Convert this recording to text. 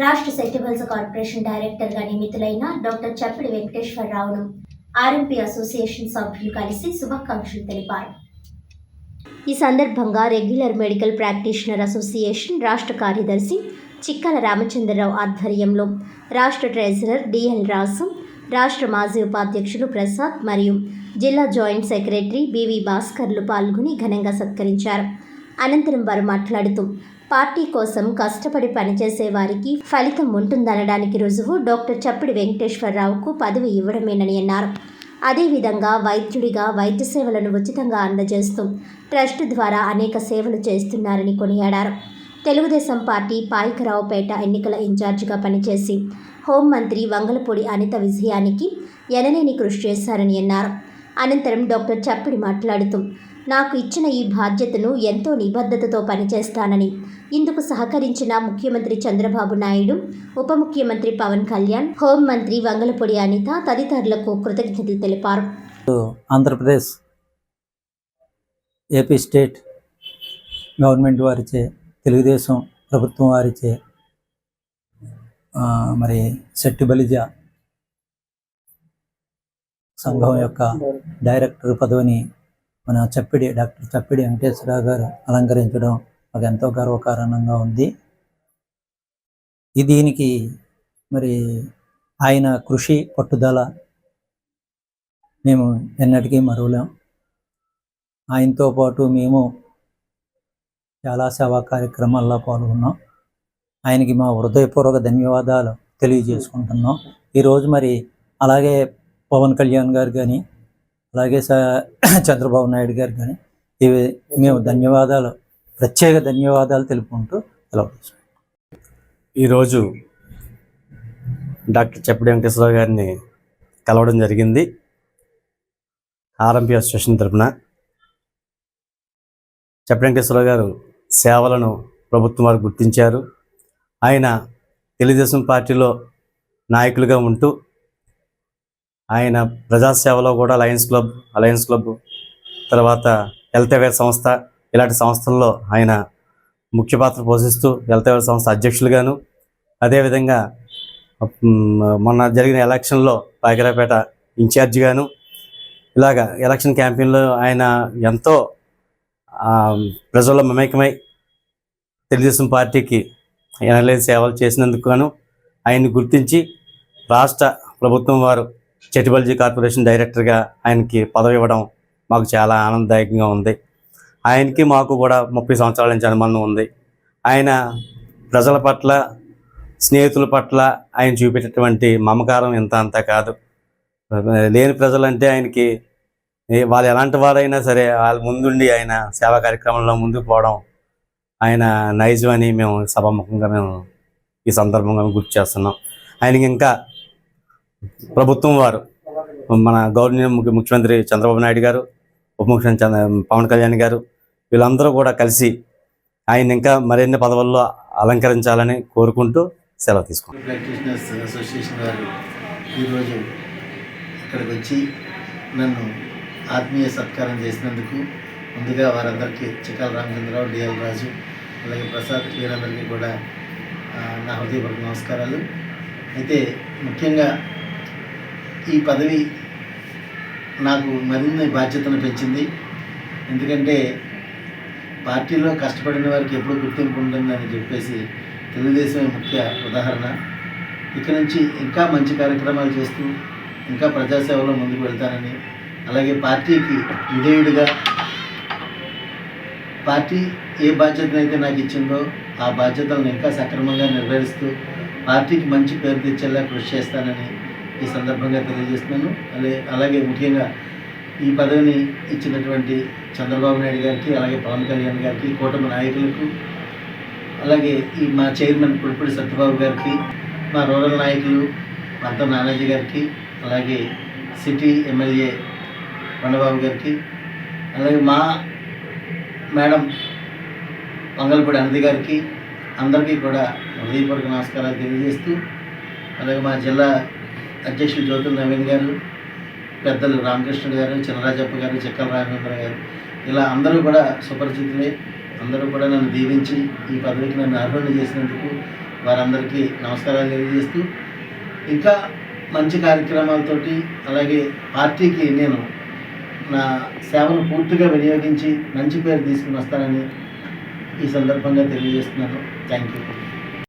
రాష్ట్ర సెక్టిబుల్స్ కార్పొరేషన్ డైరెక్టర్గా నియమితులైన డాక్టర్ చప్పిడి వెంకటేశ్వరరావును ఆర్ఎంపీ అసోసియేషన్ సభ్యులు కలిసి శుభాకాంక్షలు తెలిపారు. ఈ సందర్భంగా రెగ్యులర్ మెడికల్ ప్రాక్టీషనర్ అసోసియేషన్ రాష్ట్ర కార్యదర్శి చిక్కల రామచంద్రరావు ఆధ్వర్యంలో రాష్ట్ర ట్రెజరర్ డిఎల్ రాసు రాష్ట్ర మాజీ ఉపాధ్యక్షులు ప్రసాద్ మరియు జిల్లా జాయింట్ సెక్రటరీ బివి భాస్కర్లు పాల్గొని ఘనంగా సత్కరించారు. అనంతరం వారు మాట్లాడుతూ పార్టీ కోసం కష్టపడి పనిచేసే వారికి ఫలితం ఉంటుందనడానికి రుజువు డాక్టర్ చప్పిడి వెంకటేశ్వరరావుకు పదవి ఇవ్వడమేనని అన్నారు. అదేవిధంగా వైద్యుడిగా వైద్య సేవలను ఉచితంగా అందజేస్తూ ట్రస్ట్ ద్వారా అనేక సేవలు చేస్తున్నారని కొనియాడారు. తెలుగుదేశం పార్టీ పాయికరావుపేట ఎన్నికల ఇన్ఛార్జిగా పనిచేసి హోంమంత్రి వంగలపూడి అనిత విజయానికి ఎనలేని కృషి చేశారని అన్నారు. అనంతరం డాక్టర్ చప్పిడి మాట్లాడుతూ నాకు ఇచ్చిన ఈ బాధ్యతను ఎంతో నిబద్ధతతో పనిచేస్తానని. ఇందుకు సహకరించిన ముఖ్యమంత్రి చంద్రబాబు నాయుడు ఉప ముఖ్యమంత్రి పవన్ కళ్యాణ్ హోంమంత్రి వంగలపొడి అనిత తదితరులకు కృతజ్ఞతలు తెలిపారు. ఆంధ్రప్రదేశ్ ఏపీ స్టేట్ గవర్నమెంట్ వారిచే తెలుగుదేశం ప్రభుత్వం వారిచే మరి శెట్టి బలిజ సంఘం యొక్క డైరెక్టర్ పదవిని మన చప్పిడి డాక్టర్ చప్పిడి వెంకటేశ్వరరావు గారు అలంకరించడం మాకు ఎంతో గర్వకారణంగా ఉంది. దీనికి మరి ఆయన కృషి పట్టుదల మేము ఎన్నటికీ మరువలేం. ఆయనతో పాటు మేము చాలా సేవా కార్యక్రమాల్లో పాల్గొన్నాం. ఆయనకి మా హృదయపూర్వక ధన్యవాదాలు తెలియజేసుకుంటున్నాం. ఈరోజు మరి అలాగే పవన్ కళ్యాణ్ గారు కానీ అలాగే చంద్రబాబు నాయుడు గారు కానీ ఇవి మేము ధన్యవాదాలు ప్రత్యేక ధన్యవాదాలు తెలుపుకుంటూ సెలవు ఈరోజు డాక్టర్ చెప్పడి వెంకటేశ్వరరావు గారిని కలవడం జరిగింది. ఆర్ఎంపీ అసోసియేషన్ తరపున చెప్పడి వెంకటేశ్వరరావు గారు సేవలను ప్రభుత్వం వారు గుర్తించారు. ఆయన తెలుగుదేశం పార్టీలో నాయకులుగా ఉంటూ ఆయన ప్రజాసేవలో కూడా లయన్స్ క్లబ్ అలయన్స్ క్లబ్ తర్వాత హెల్త్ అవేర్ సంస్థ ఇలాంటి సంస్థల్లో ఆయన ముఖ్య పాత్ర పోషిస్తూ హెల్త్ అవేర్ సంస్థ అధ్యక్షులుగాను అదేవిధంగా మొన్న జరిగిన ఎలక్షన్లో పాకిరాపేట ఇన్ఛార్జిగాను ఇలాగ ఎలక్షన్ క్యాంపెయిన్లో ఆయన ఎంతో ప్రజల్లో మమేకమై తెలుగుదేశం పార్టీకి ఎనలేని సేవలు చేసినందుకు గాను ఆయన్ని గుర్తించి రాష్ట్ర ప్రభుత్వం వారు చెటిబల్జీ కార్పొరేషన్ డైరెక్టర్గా ఆయనకి పదవి ఇవ్వడం మాకు చాలా ఆనందదాయకంగా ఉంది. ఆయనకి మాకు కూడా ముప్పై సంవత్సరాల నుంచి అనుబంధం ఉంది. ఆయన ప్రజల పట్ల స్నేహితుల పట్ల ఆయన చూపేటటువంటి మమకారం ఇంత అంతా కాదు. లేని ప్రజలంటే ఆయనకి వాళ్ళు ఎలాంటి వారైనా సరే వాళ్ళ ముందుండి ఆయన సేవా కార్యక్రమంలో ముందుకు పోవడం ఆయన నైజం అని మేము సభాముఖంగా మేము ఈ సందర్భంగా గుర్తు చేస్తున్నాం. ఆయనకి ఇంకా ప్రభుత్వం వారు మన గవర్నర్ ముఖ్య- ముఖ్యమంత్రి చంద్రబాబు నాయుడు గారు ఉప ముఖ్యమంత్రి చంద్ర- పవన్ కళ్యాణ్ గారు వీళ్ళందరూ కూడా కలిసి ఆయన ఇంకా మరిన్ని పదవుల్లో అలంకరించాలని కోరుకుంటూ సెలవు తీసుకుంటాం ప్రాక్టీషనర్స్ అసోసియేషన్ వారు ఈరోజు ఇక్కడికి వచ్చి నన్ను ఆత్మీయ సత్కారం చేసినందుకు ముందుగా వారందరికీ చికాల రామచంద్రరావు డిఎల్ రాజు అలాగే ప్రసాద్ వీరందరికీ కూడా నా హృదయపూర్వక నమస్కారాలు. అయితే ముఖ్యంగా ఈ పదవి నాకు మరిన్ని బాధ్యతను పెంచింది. ఎందుకంటే పార్టీలో కష్టపడిన వారికి ఎప్పుడు గుర్తింపు ఉంటుందని చెప్పేసి తెలుగుదేశమే ముఖ్య ఉదాహరణ. ఇక్కడ నుంచి ఇంకా మంచి కార్యక్రమాలు చేస్తూ ఇంకా ప్రజాసేవలో ముందుకు వెళ్తానని. అలాగే పార్టీకి విధేయుడిగా పార్టీ ఏ బాధ్యతనైతే నాకు ఇచ్చిందో ఆ బాధ్యతలను ఇంకా సక్రమంగా నిర్వహిస్తూ పార్టీకి మంచి పేరు తెచ్చేలా కృషి చేస్తానని ఈ సందర్భంగా తెలియజేస్తున్నాను. అలాగే అలాగే ముఖ్యంగా ఈ పదవిని ఇచ్చినటువంటి చంద్రబాబు నాయుడు గారికి అలాగే పవన్ కళ్యాణ్ గారికి కూటమి నాయకులకు అలాగే ఈ మా చైర్మన్ పుడిపూడి సత్యబాబు గారికి మా రూరల్ నాయకులు అంత నానాజీ గారికి అలాగే సిటీ ఎమ్మెల్యే కొండబాబు గారికి అలాగే మా మేడం మంగళపూడి అనిధి గారికి అందరికీ కూడా హృదయపూర్వక నమస్కారాలు తెలియజేస్తూ అలాగే మా జిల్లా అధ్యక్షులు జ్యోతి నవీన్ గారు పెద్దలు రామకృష్ణ గారు చిన్నరాజప్ప గారు చిక్కల రాఘవేంద్ర గారు. ఇలా అందరూ కూడా సుపరిచితులే. అందరూ కూడా నన్ను దీవించి ఈ పదవికి నన్ను అర్హణ చేసినందుకు వారందరికీ నమస్కారాలు తెలియజేస్తూ ఇంకా మంచి కార్యక్రమాలతోటి అలాగే పార్టీకి నేను నా సేవను పూర్తిగా వినియోగించి మంచి పేరు తీసుకుని వస్తానని ఈ సందర్భంగా తెలియజేస్తున్నాను. Thank you.